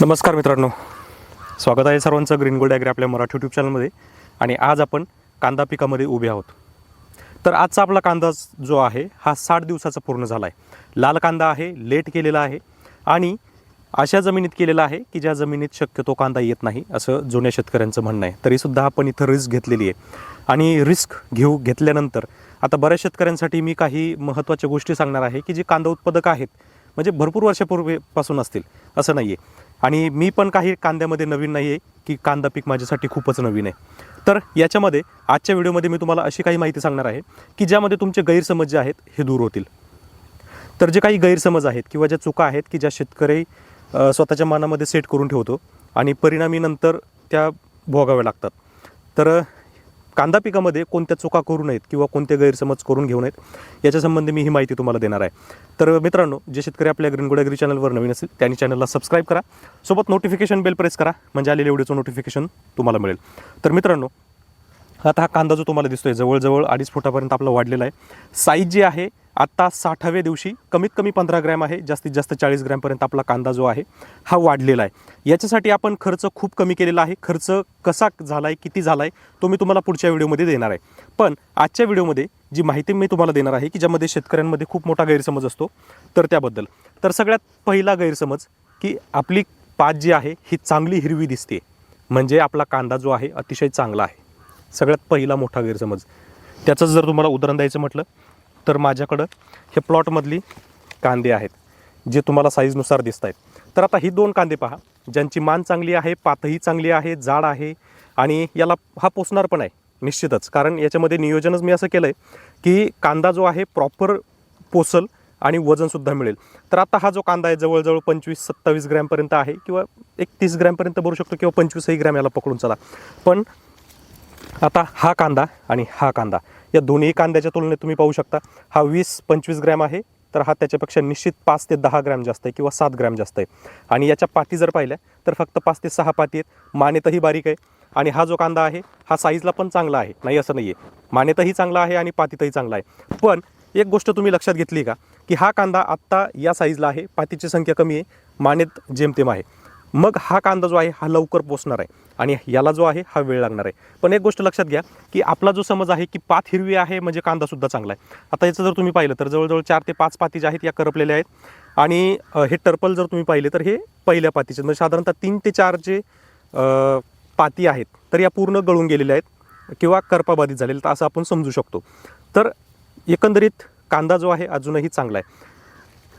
नमस्कार मित्रांनो. स्वागत आहे सर्वांचं ग्रीन गोल्ड ॲग्री आपल्या मराठी यूट्यूब चॅनलमध्ये आणि आज आपण कांदा पिकामध्ये उभे आहोत. तर आजचा आपला कांदा जो आहे हा साठ दिवसाचा पूर्ण झाला आहे लाल कांदा आहे लेट केलेला आहे. आणि अशा जमिनीत केलेला आहे की ज्या जमिनीत शक्यतो कांदा येत नाही असं जुन्या शेतकऱ्यांचं म्हणणं आहे. तरीसुद्धा आपण इथं रिस्क घेतलेली आहे. आणि रिस्क घेऊ घेतल्यानंतर आता बऱ्याच शेतकऱ्यांसाठी मी काही महत्त्वाच्या गोष्टी सांगणार आहे की जे कांदा उत्पादक आहेत म्हणजे भरपूर वर्षापूर्वीपासून असतील असं नाही आहे आणि मी पण काही कांद्यामध्ये नवीन नाही आहे की कांदा पीक माझ्यासाठी खूपच नवीन आहे. तर याच्यामध्ये आजच्या व्हिडिओमध्ये मी तुम्हाला अशी काही माहिती सांगणार आहे की ज्यामध्ये तुमचे गैरसमज जे आहेत हे दूर होतील. तर जे काही गैरसमज आहेत किंवा ज्या चुका आहेत की ज्या शेतकरी स्वतःच्या मनामध्ये सेट करून ठेवतो आणि परिणामी नंतर त्या भोगाव्या लागतात. तर कांदा पिकामध्ये कोणत्या चुका करू नयेत किंवा कोणते गैरसमज करून घेऊ नयेत याच्या संबंधी मी ही माहिती तुम्हाला देणार आहे. तर मित्रांनो जे शेतकरी आपल्या ग्रीन गोड ॲग्री चॅनलवर नवीन असेल त्यांनी चॅनलला सबस्क्राईब करा. सोबत नोटिफिकेशन बेल प्रेस करा म्हणजे आलेल्या व्हिडिओचं नोटिफिकेशन तुम्हाला मिळेल. तर मित्रांनो आता हा कांदा जो तुम्हाला दिसतोय जवळजवळ अडीच फुटापर्यंत आपला वाढलेला आहे. साईज जी आहे आत्ता साठाव्या दिवशी कमीत कमी पंधरा ग्रॅम आहे जास्तीत जास्त चाळीस ग्रॅमपर्यंत आपला कांदा जो आहे हा वाढलेला आहे. याच्यासाठी आपण खर्च खूप कमी केलेला आहे. खर्च कसा झाला आहे किती झाला आहे तो मी तुम्हाला पुढच्या व्हिडिओमध्ये देणार आहे. पण आजच्या व्हिडिओमध्ये जी माहिती मी तुम्हाला देणार आहे की ज्यामध्ये शेतकऱ्यांमध्ये खूप मोठा गैरसमज असतो तर त्याबद्दल. तर सगळ्यात पहिला गैरसमज की आपली पात जी आहे ही चांगली हिरवी दिसते. म्हणजे आपला कांदा जो आहे अतिशय चांगला आहे. सगळ्यात पहिला मोठा गैरसमज. त्याचं जर तुम्हाला उदाहरण द्यायचं म्हटलं तर माझ्याकडं हे प्लॉटमधली कांदे आहेत जे तुम्हाला साईजनुसार दिसत आहेत तर आता ही दोन कांदे पहा ज्यांची मान चांगली आहे पातही चांगली आहे जाड आहे आणि याला हा पोचणार पण आहे निश्चितच. कारण याच्यामध्ये नियोजनच मी असं केलं आहे की कांदा जो आहे प्रॉपर पोसल आणि वजनसुद्धा मिळेल. तर आता हा जो कांदा आहे जवळजवळ पंचवीस सत्तावीस ग्रॅमपर्यंत आहे किंवा एक तीस ग्रॅमपर्यंत भरू शकतो किंवा पंचवीसही ग्रॅम याला पकडून चला. पण आता हा कांदा आणि हा कांदा. या दोन्ही कांद्याच्या तुलनेत तुम्ही पाहू शकता. हा वीस पंचवीस ग्रॅम आहे तर हा त्याच्यापेक्षा निश्चित पाच ते दहा ग्रॅम जास्त आहे किंवा सात ग्रॅम जास्त आहे. आणि याच्या पाती जर पाहिल्या तर फक्त पाच ते सहा पाती आहेत. मानेतही बारीक आहे. आणि हा जो कांदा आहे हा साईजला पण चांगला आहे. नाही असं नाही आहे मानेतही चांगला आहे आणि पातीतही चांगला आहे. पण एक गोष्ट तुम्ही लक्षात घेतली का की हा कांदा आत्ता या साईजला आहे पातीची संख्या कमी आहे मानेत जेमतेम आहे. मग हा कांदा जो आहे हा लवकर पोचणार आहे. आणि याला जो आहे हा वेळ लागणार आहे. पण एक गोष्ट लक्षात घ्या की आपला जो समज आहे की पात हिरवी आहे म्हणजे कांदासुद्धा चांगला आहे. आता याचं जर तुम्ही पाहिलं तर जवळजवळ चार ते पाच पाती ज्या आहेत या करपलेल्या आहेत. आणि हे टर्पल जर तुम्ही पाहिले तर हे पहिल्या पातीचे म्हणजे साधारणतः तीन ते चार जे पाती आहेत तर या पूर्ण गळून गेलेल्या आहेत किंवा करपाबाधित झालेल्या तर असं आपण समजू शकतो. तर एकंदरीत कांदा जो आहे अजूनही चांगला आहे.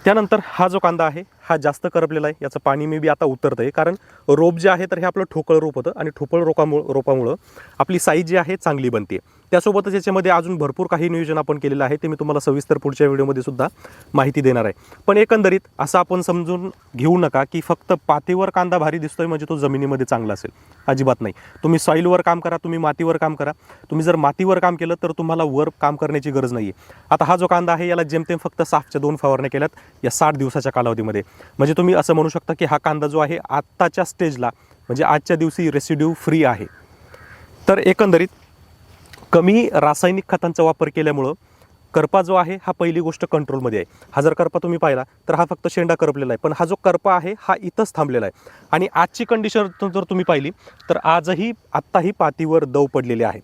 त्यानंतर हा जो कांदा आहे हा जास्त करपलेला आहे. याचं पाणी मी बी आता उतरतं आहे कारण रोप जे आहे तर हे आपलं ठोकळ रोप होतं आणि ठोकळ रोपामुळं रोपामुळं आपली साईज जी आहे चांगली बनते. त्यासोबतच याच्यामध्ये अजून भरपूर काही नियोजन आपण केलेलं आहे. ते मी तुम्हाला सविस्तर पुढच्या व्हिडिओमध्ये सुद्धा माहिती देणार आहे. पण एकंदरीत असं आपण समजून घेऊ नका की फक्त पातीवर कांदा भारी दिसतोय म्हणजे तो जमिनीमध्ये चांगला असेल. अजिबात नाही. तुम्ही सॉईलवर काम करा तुम्ही मातीवर काम करा. तुम्ही जर मातीवर काम केलं तर तुम्हाला वर काम करण्याची गरज नाही आहे आता हा जो कांदा आहे याला जेमतेम फक्त साफच्या दोन फवारण्या केल्यात या साठ दिवसाच्या कालावधीमध्ये. म्हणजे तुम्ही असं म्हणू शकता की हा कांदा जो आहे आत्ताच्या स्टेजला म्हणजे आजच्या दिवशी रेसिड्यू फ्री आहे. तर एकंदरीत कमी रासायनिक खतांचा वापर केल्यामुळं करपा जो आहे हा पहिली गोष्ट कंट्रोलमध्ये आहे. हा जर करपा तुम्ही पाहिला तर हा फक्त शेंडा करपलेला आहे. पण हा जो करपा आहे हा इथंच थांबलेला आहे. आणि आजची कंडिशन जर तुम्ही पाहिली तर आजही आत्ताही पातीवर दव पडलेले आहेत.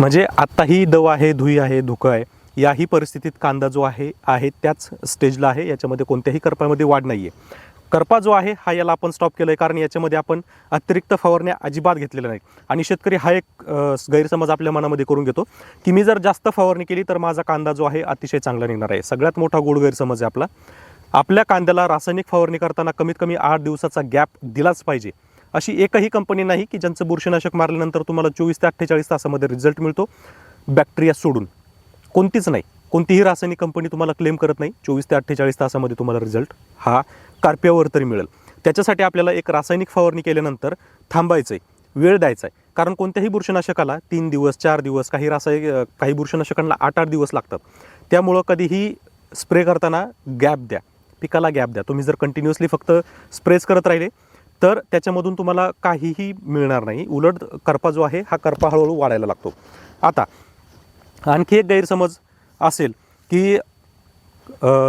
म्हणजे आत्ताही दव आहे धुई आहे धुकं आहे. याही परिस्थितीत कांदा जो आहे आहे त्याच स्टेजला आहे. याच्यामध्ये कोणत्याही करपामध्ये वाढ नाही आहे करपा जो आहे हा याला आपण स्टॉप केलं आहे कारण याच्यामध्ये आपण अतिरिक्त फवारण्या अजिबात घेतलेल्या नाही आणि शेतकरी हा एक गैरसमज आपल्या मनामध्ये करून घेतो की मी जर जास्त फवारणी केली तर माझा कांदा जो आहे अतिशय चांगला निघणार आहे. सगळ्यात मोठा गोड गैरसमज आहे आपला. आपल्या कांद्याला रासायनिक फवारणी करताना कमीत कमी आठ दिवसाचा गॅप दिलाच पाहिजे. अशी एकही कंपनी नाही की ज्यांचं बुरशीनाशक मारल्यानंतर तुम्हाला चोवीस ते अठ्ठेचाळीस तासामध्ये रिझल्ट मिळतो. बॅक्टेरिया सोडून. कोणतीच नाही. कोणतीही रासायनिक कंपनी तुम्हाला क्लेम करत नाही. चोवीस ते अठ्ठेचाळीस तासामध्ये तुम्हाला रिझल्ट हा कार्प्यावर तरी मिळेल. त्याच्यासाठी आपल्याला एक रासायनिक फवारणी केल्यानंतर थांबायचं आहे वेळ द्यायचा आहे कारण कोणत्याही बुरशीनाशकाला तीन दिवस चार दिवस काही रासायनिक काही बुरशीनाशकांना आठ आठ दिवस लागतात. त्यामुळं कधीही स्प्रे करताना गॅप द्या. पिकाला गॅप द्या. तुम्ही जर कंटिन्युअसली फक्त स्प्रेच करत राहिले तर त्याच्यामधून तुम्हाला काहीही मिळणार नाही. उलट करपा जो आहे हा करपा हळूहळू वाढायला लागतो. आता आणखी एक गैरसमज असेल की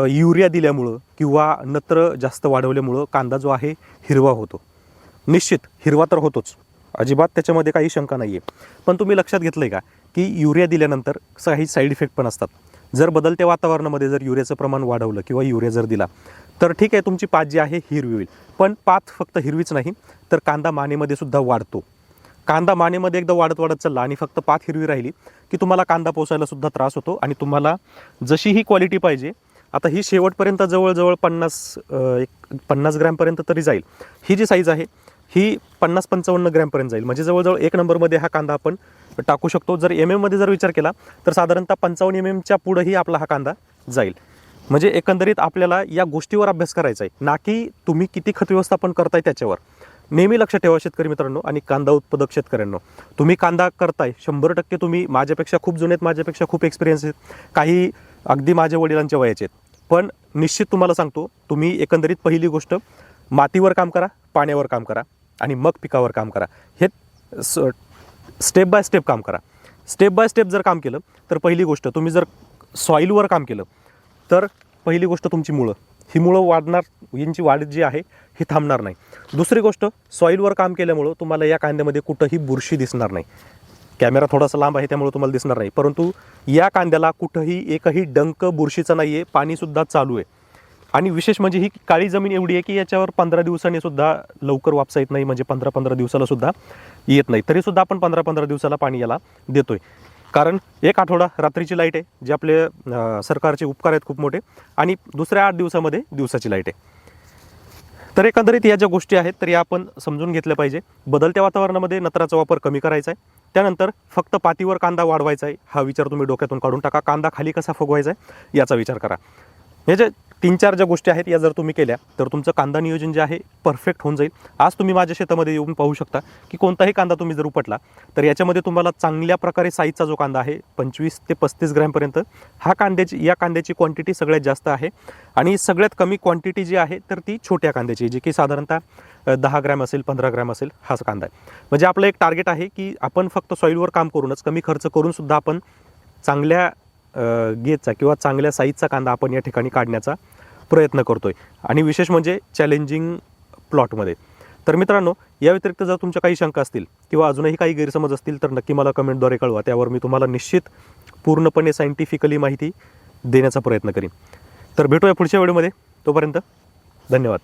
युरिया दिल्यामुळं किंवा नत्र जास्त वाढवल्यामुळं कांदा जो आहे हिरवा होतो. निश्चित हिरवा तर होतोच. अजिबात त्याच्यामध्ये काही शंका नाही आहे पण तुम्ही लक्षात घेतलं आहे का की युरिया दिल्यानंतर काही साईड इफेक्ट पण असतात. जर बदलत्या वातावरणामध्ये जर युरियाचं प्रमाण वाढवलं किंवा युरिया जर दिला तर ठीक आहे तुमची पात जी आहे हिरवी होईल. पण पात फक्त हिरवीच नाही तर कांदा मानेमध्ये सुद्धा वाढतो. कांदा मानेमध्ये एकदा वाढत वाढत चालला आणि फक्त पात हिरवी राहिली की तुम्हाला कांदा पोसायला सुद्धा त्रास होतो आणि तुम्हाला जशी ही क्वालिटी पाहिजे आता ही शेवटपर्यंत जवळजवळ पन्नास एक पन्नास ग्रॅमपर्यंत तरी जाईल. ही जी साईज आहे ही पन्नास पंचावन्न ग्रॅमपर्यंत जाईल. म्हणजे जवळजवळ एक नंबरमध्ये हा कांदा आपण टाकू शकतो. जर एम एममध्ये जर विचार केला तर साधारणतः पंचावन्न एम एमच्या पुढंही आपला हा कांदा जाईल. म्हणजे एकंदरीत आपल्याला या गोष्टीवर अभ्यास करायचा आहे ना की तुम्ही किती खत व्यवस्थापन करताय त्याच्यावर. नेहमी लक्षात ठेवा शेतकरी मित्रांनो आणि कांदा उत्पादक शेतकऱ्यांनो. तुम्ही कांदा करताय शंभर टक्के तुम्ही माझ्यापेक्षा खूप जुने आहेत माझ्यापेक्षा खूप एक्सपिरियन्स आहेत. काही अगदी माझ्या वडिलांच्या वयाचे आहेत. पण निश्चित तुम्हाला सांगतो तुम्ही एकंदरीत पहिली गोष्ट मातीवर काम करा पाण्यावर काम करा आणि मग पिकावर काम करा. हे स्टेप बाय स्टेप काम करा. स्टेप बाय स्टेप जर काम केलं तर पहिली गोष्ट तुम्ही जर सॉईलवर काम केलं तर पहिली गोष्ट तुमची मुळं. ही मुळं वाढणार यांची वाढ जी आहे ही थांबणार नाही. दुसरी गोष्ट सॉईलवर काम केल्यामुळं तुम्हाला या कांद्यामध्ये कुठंही बुरशी दिसणार नाही. कॅमेरा थोडासा लांब आहे त्यामुळे तुम्हाला दिसणार नाही. परंतु या कांद्याला कुठंही एकही डंक बुरशीचा नाही आहे पाणीसुद्धा चालू आहे. आणि विशेष म्हणजे ही काळी जमीन एवढी आहे की याच्यावर पंधरा दिवसांनी सुद्धा लवकर वापसा येत नाही म्हणजे पंधरा पंधरा दिवसाला सुद्धा येत नाही. तरीसुद्धा आपण पंधरा पंधरा दिवसाला पाणी याला देतोय. कारण एक आठवडा रात्रीची लाइट आहे जे आपले सरकारचे उपकार आहेत खूप मोठे आणि दुसऱ्या आठ दिवसामध्ये दिवसाची लाइट आहे. तर एकंदरीत या ज्या गोष्टी आहेत तर या आपण समजून घेतल्या पाहिजे. बदलत्या वातावरणामध्ये नत्राचा वापर कमी करायचा आहे. त्यानंतर फक्त पातीवर कांदा वाढवायचा आहे हा विचार तुम्ही डोक्यातून काढून टाका. कांदा खाली कसा फुगवायचा आहे याचा विचार करा. हे जे तीन चार ज्या गोष्टी आहेत या जर तुम्ही केल्या तर तुमचं कांदा नियोजन जे आहे परफेक्ट होऊन जाईल. आज तुम्ही माझ्या शेतामध्ये येऊन पाहू शकता की कोणताही कांदा तुम्ही जर उपटला तर याच्यामध्ये तुम्हाला चांगल्या प्रकारे साईजचा जो कांदा आहे पंचवीस ते पस्तीस ग्रॅमपर्यंत हा कांद्याची या कांद्याची क्वांटिटी सगळ्यात जास्त आहे. आणि सगळ्यात कमी क्वांटिटी जी आहे तर ती छोट्या कांद्याची जी की साधारणतः दहा ग्रॅम असेल पंधरा ग्रॅम असेल हाच कांदा आहे. म्हणजे आपलं एक टार्गेट आहे की आपण फक्त सॉईलवर काम करूनच कमी खर्च करूनसुद्धा आपण चांगल्या गेजचा किंवा चांगल्या साईजचा कांदा आपण या ठिकाणी काढण्याचा प्रयत्न करतोय. आणि विशेष म्हणजे चॅलेंजिंग प्लॉटमध्ये तर मित्रांनो या व्यतिरिक्त जर तुमच्या काही शंका असतील किंवा अजूनही काही गैरसमज असतील तर नक्की मला कमेंटद्वारे कळवा. त्यावर मी तुम्हाला निश्चित पूर्णपणे सायंटिफिकली माहिती देण्याचा प्रयत्न करीन. तर भेटूया पुढच्या वेळेमध्ये तोपर्यंत धन्यवाद.